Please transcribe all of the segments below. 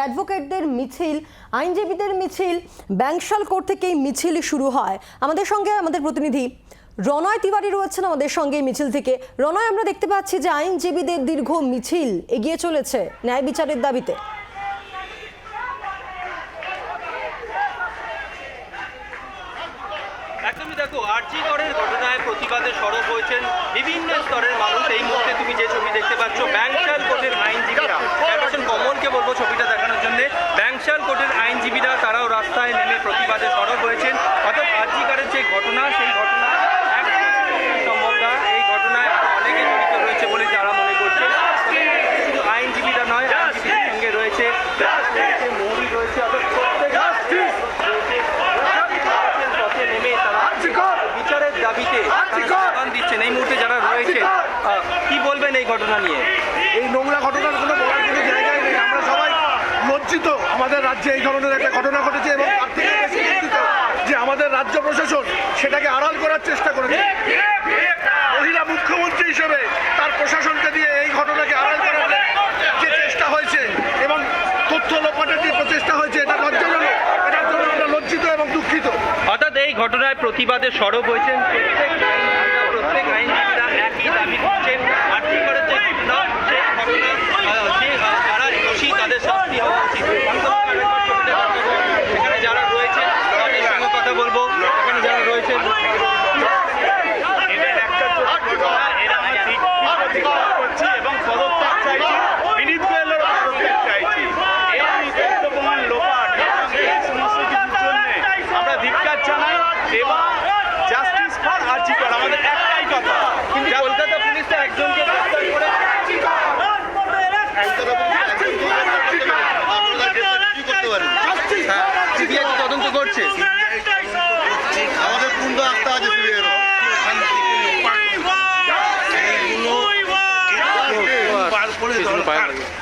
অ্যাডভোকেটদের মিছিল, আইনজীবীদের মিছিল ব্যাংশাল কোর্ট থেকে এই মিছিল শুরু হয়। আমাদের সঙ্গে আমাদের প্রতিনিধি রনয় তিওয়ারি রয়েছেন আমাদের সঙ্গে এই মিছিল থেকে। রনয় আমরা দেখতে পাচ্ছি যে আইনজীবীদের দীর্ঘ মিছিল এগিয়ে চলেছে ন্যায় বিচারের দাবিতে। বিভিন্ন স্তরের মানুষ। এই মুহূর্তে তুমি যে ছবি দেখতে পাচ্ছ ব্যাংশাল কোর্টের আইনজীবীরা একজন কমলকে বলব ছবিটা দেখানোর জন্য ব্যাংশাল কোর্টের আইনজীবীরা তারাও রাস্তায় নেমে প্রতিবাদে সরব হয়েছেন অর্থাৎ আরজি কারের যে ঘটনা সেই ঘটনা একদম সম্ভব না এই ঘটনায় আরও অনেকে জড়িত রয়েছে বলে তারা মনে করছে তবে শুধু আইনজীবীরা নয় আইনজীবীর সঙ্গে রয়েছে রাজ রয়েছে মৌরি রয়েছে অর্থাৎ প্রত্যেক রয়েছে পথে নেমে তারা বিচারের দাবিতে স্লোগান দিচ্ছেন এই মুহূর্তে যারা রয়েছে আহ, কি বলবেন এই ঘটনা নিয়ে। এই নোংরা ঘটনার কোনো বলার কোনো জায়গায় নেই। আমরা সবাই লজ্জিত। আমাদের রাজ্যে এই ধরনের একটা ঘটনা ঘটেছে এবং তার থেকে বেশি লজ্জিত যে আমাদের রাজ্য প্রশাসন সেটাকে আড়াল করার চেষ্টা করেছে। মহিলা মুখ্যমন্ত্রী হিসেবে তার প্রশাসনকে দিয়ে এই ঘটনাকে আড়াল করার যে চেষ্টা হয়েছে এবং তথ্য লোপাটের যে প্রচেষ্টা হয়েছে এটা লজ্জাজনক এটার জন্য আমরা লজ্জিত এবং দুঃখিত। অর্থাৎ এই ঘটনায় প্রতিবাদে সরব হয়েছেন প্রত্যেক প্রত্যেক আইনজীবীরা একই দাবি করছেন আর্থি করে যে ঘটনা সেই ঘটনা আহ, যে আহ, যারা দোষী তাদের শাস্তি হওয়া উচিত একদম আরেকবার ছবিটা দেখাবো। এখানে যারা রয়েছেন তাদের সঙ্গে কথা বলব এখানে যারা রয়েছেন এদের একটা ঘটনা এরা আমার দিক প্রতিবাদ করছি এবং পদত্যাগ চাইছি বিনীত গোয়েলের পদত্যাগ চাইছি এই তথ্য প্রমাণ লোপাট এবং এই সমস্ত কিছুর জন্য আমরা ধিক্কার জানাই এবং জাস্টিস ফর আর্জি কর আমাদের একটাই কথা কিন্তু কলকাতা পুলিশ একজনকে গ্রেফতার করে সিবিআই তদন্ত করছে আমাদের পূর্ণ আস্থা আছে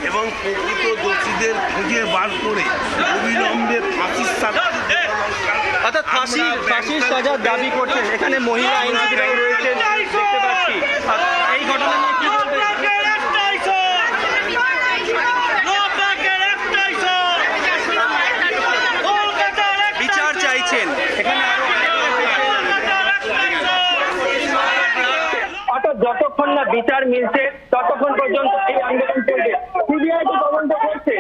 এবং প্রকৃত দোষীদের খুঁজে বার করে অবিলম্বে ফাঁসির শাস্তি দেওয়া দরকার। অর্থাৎ ফাঁসি ফাঁসির সাজার দাবি করছেন এখানে মহিলা আইনজীবীরাও রয়েছেন দেখতে পাচ্ছি আর এই ঘটনা নিয়ে কি বলবেন বিচার চাইছেন এখানে আরও অনেকে রয়েছেন। অর্থাৎ যতক্ষণ না বিচার মিলছে ততক্ষণ পর্যন্ত এই আন্দোলন চলবে। সিবিআই তো তদন্ত করছে।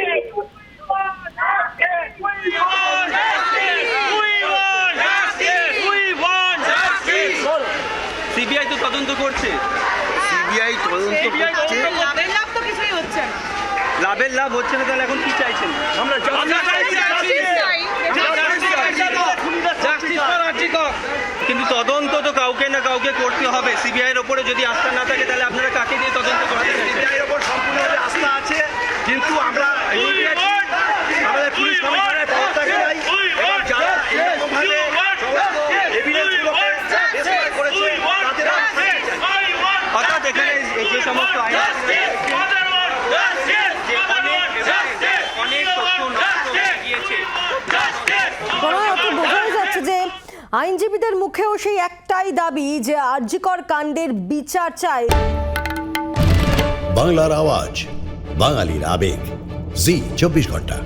সিবিআই তো তদন্ত করছে। সিবিআই তদন্ত করছে। লাভের লাভ তো কিছুই হচ্ছে না। লাভের লাভ হচ্ছে না তাহলে এখন কি চাইছেন? আমরা Justice কিন্তু তদন্ত তো কাউকে না কাউকে করতে হবে। সিবিআই এর ওপরে যদি আস্থা না থাকে তাহলে আপনারা কাকে দিয়ে তদন্ত করতে চাইছেন? সিবিআইয়ের ওপর সম্পূর্ণভাবে আস্থা আছে কিন্তু আমরা আমাদের পুলিশ কমিশনের পদত্যাগ চাই এবং যারা এরকমভাবে সমস্ত এভিডেন্সগুলোকে করেছে তাদের। অর্থাৎ এখানে যে সমস্ত আইন আইনজীবীদের মুখেও সেই একটাই দাবি যে আরজিকর কাণ্ডের বিচার চায় বাংলার আওয়াজ, বাঙালির আবেগ। জি, চব্বিশ ঘণ্টা।